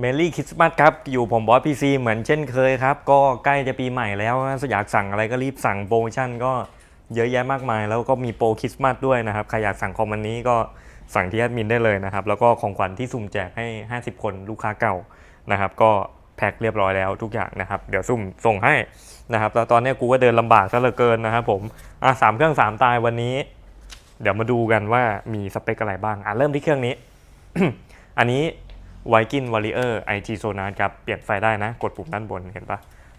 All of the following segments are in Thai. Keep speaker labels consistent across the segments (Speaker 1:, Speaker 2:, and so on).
Speaker 1: เมลี่คริสต์มาสครับ อยู่ผมบอสพีซีเหมือนเช่นเคยครับ ก็ใกล้จะปีใหม่แล้วอยากสั่งอะไรก็รีบสั่งโปรโมชั่นก็เยอะแยะมากมาย แล้วก็มีโปรคริสต์มาสด้วยนะครับ ใครอยากสั่งคอมวันนี้ก็สั่งที่แอดมินได้เลยนะครับ แล้วก็ของขวัญที่สุ่มแจกให้ 50 คนลูกค้าเก่านะครับ ก็แพ็คเรียบร้อยแล้วทุกอย่างนะครับ เดี๋ยวสุ่มส่งให้นะครับแล้วตอนนี้กูก็เดินลำบากซะเหลือเกินนะครับผมอะสามเครื่องสามตายวันนี้ เดี๋ยวมาดูกันว่ามีสเปคอะไรบ้างอะเริ่มที่เครื่องนี้ อันนี้ ไวกินวอลเลอร์ไอทีโซนาครับเปลี่ยนไฟได้นะ กดปุ่มด้านบนเห็นปะ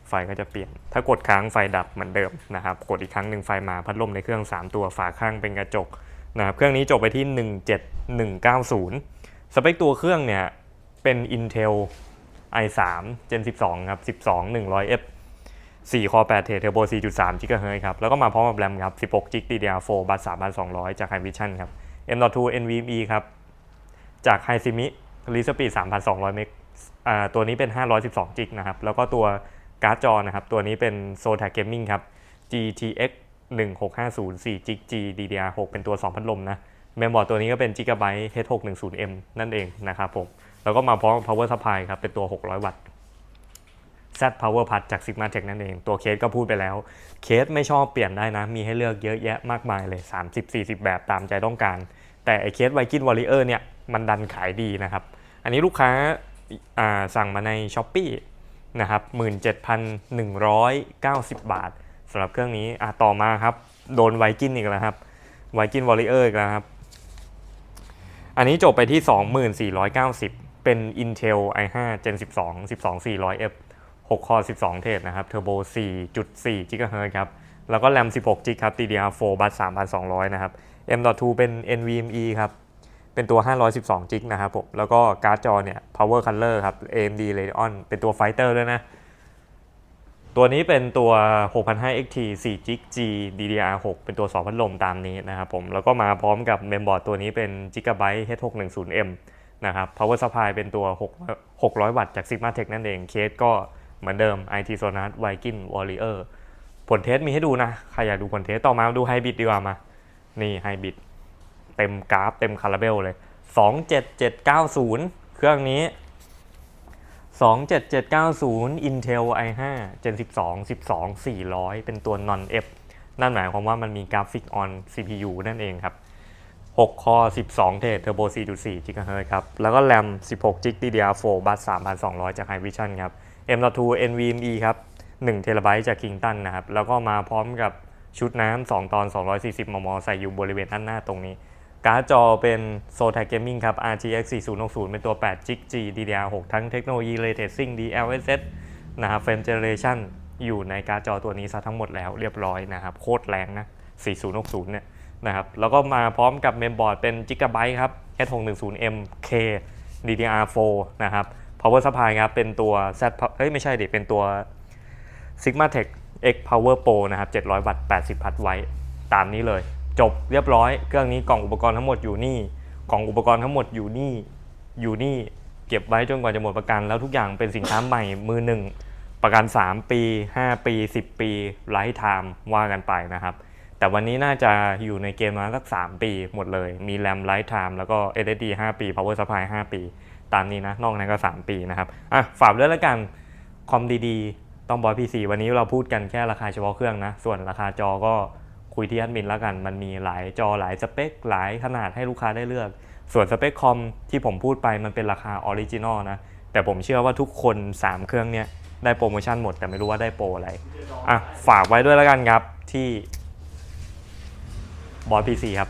Speaker 1: ไฟก็จะเปลี่ยน ถ้ากดค้างไฟดับเหมือนเดิมนะครับ กดอีกครั้งหนึ่งไฟมาพัดลมในเครื่อง 3 ตัวฝาข้างเป็นกระจกนะครับเครื่องนี้จบไปที่ 17190 สเปคตัวเครื่องเนี่ยเป็น Intel i3 Gen 12 ครับ 12 100F 4 Core 8 t h r e a d Turbo 4.3 GHz ครับ แล้วก็มาพร้อมกับแรมครับ 16 GB DDR4 บัส3200 จาก Hikvision ครับ M.2 NVMe ครับ จาก h i s i m i รีสปีด3,200 เมกตัวนี้เป็น 512 จิกนะครับ แล้วก็ตัวการ์ดจอนะครับ ตัวนี้เป็น Zotac Gaming ครับ GTX 1650 4จิก G DDR6 เป็นตัว 2 พัดลมนะ เมมบอร์ดตัวนี้ก็เป็น Gigabyte H610M นั่นเองนะครับผม แล้วก็มาพร้อม Power Supply ครับ เป็นตัว 600 วัตต์ Z Power Pad จาก Sigma Tech นั่นเอง ตัวเคสก็พูดไปแล้ว เคสไม่ชอบเปลี่ยนได้นะ มีให้เลือกเยอะแยะมากมายเลย 30-40 แบบตามใจต้องการ แต่ไอเคสไวกินวอลเลอร์เนี่ย มันดันขายดีนะครับ อันนี้ลูกค้าาสั่งมาใน s h อ p e e นะครับ17,190 บาทสำหรับเครื่องนี้ต่อมาครับ โดนไวกินอีกแล้วครับไวกินวอลเลอร์อีกแล้วครับ อันนี้จบไปที่ 2490 เป็น Intel i5 Gen 12 12 400F 6 core 12 เทรดนะครับ Turbo 4.4 GHz ครับ แล้วก็ RAM 16 g ครับ DDR4 บัส3,200 นะครับ M.2 เป็น NVMe ครับ เป็นตัว 512 g b นะครับผม แล้วก็การ์ดจอเนี่ย Power Color ครับ AMD Radeon เป็นตัว Fighter ด้วยนะ ตัวนี้เป็นตัว6005 XT 4 g b G DDR6 เป็นตัว 2 พัดลมตามนี้นะครับผม แล้วก็มาพร้อมกับเมมบอร์ดตัวนี้เป็น Gigabyte H610M นะครับ Power Supply เป็นตัว6 600 วัตต์จาก Sigma Tech นั่นเอง เคสก็เหมือนเดิม IT Sonar Viking Warrior ผลเทสมีให้ดูนะ ใครอยากดูผลเทสต่อมาดูไฮบริดดีกว่ามา นี่ไฮบริด เต็มกราฟเต็มคาราเบลเลย 27790 เครื่องนี้ 27790 Intel i5 Gen 12 12 400 เป็นตัว non F นั่นหมายความว่ามันมีกราฟิก on CPU นั่นเองครับ 6 คอ 12 เทรด Turbo 4.4 GHz ครับ แล้วก็ RAM 16 g b DDR4 บัส3,200 จาก Hikvision ครับ M.2 NVMe ครับ1 t b จาก Kingston นะครับ แล้วก็มาพร้อมกับชุดน้ำ2ตอน 240 มม ใส่อยู่บริเวณด้านหน้าตรงนี้ การ์ดจอเป็น Zotac Gaming ครับ RTX 4060 เป็นตัว8 g G DDR6 ทั้งเทคโนโลยี Ray Tracing DLSS นะครับ Frame Generation อยู่ในการ์ดจอตัวนี้ซะทั้งหมดแล้วเรียบร้อยนะครับ โคตรแรงนะ 4060 เนี่ยนะครับ แล้วก็มาพร้อมกับเมมบอร์ดเป็น Gigabyte ครับ H610M K DDR4 นะครับ Power Supply ครับเป็นตัว Z เฮ้ยไม่ใช่ดิเป็นตัว Sigma Tech X Power Pro นะครับ 700 วัตต์ 80 พัดไว้ตามนี้เลย จบเรียบร้อย เครื่องนี้กล่องอุปกรณ์ทั้งหมดอยู่นี่ กล่องอุปกรณ์ทั้งหมดอยู่นี่ อยู่นี่ เก็บไว้จนกว่าจะหมดประกัน แล้วทุกอย่างเป็นสินค้าใหม่มือหนึ่ง ประกัน 3 ปี 5 ปี 10 ปีไลฟ์ไทม์ว่ากันไปนะครับ แต่วันนี้น่าจะอยู่ในเกมมาสัก 3 ปีหมดเลย มีแรมไลฟ์ไทม์แล้วก็ SSD 5 ปี Power Supply 5 ปี ตามนี้นะ นอกนั้นก็ 3 ปีนะครับ อะ ฝากด้วยแล้วกัน คอมดีๆ ต้องบอยพีซีวันนี้เราพูดกันแค่ราคาเฉพาะเครื่องนะ ส่วนราคาจอก็ คุยที่แอดมินแล้วกัน มันมีหลายจอหลายสเปคหลายขนาดให้ลูกค้าได้เลือก ส่วนสเปคคอมที่ผมพูดไปมันเป็นราคาออริจินอลนะ แต่ผมเชื่อว่าทุกคน 3 เครื่องเนี้ยได้โปรโมชั่นหมดแต่ไม่รู้ว่าได้โปรอะไร อะ ฝากไว้ด้วยแล้วกันครับที่บอยพีซีครับ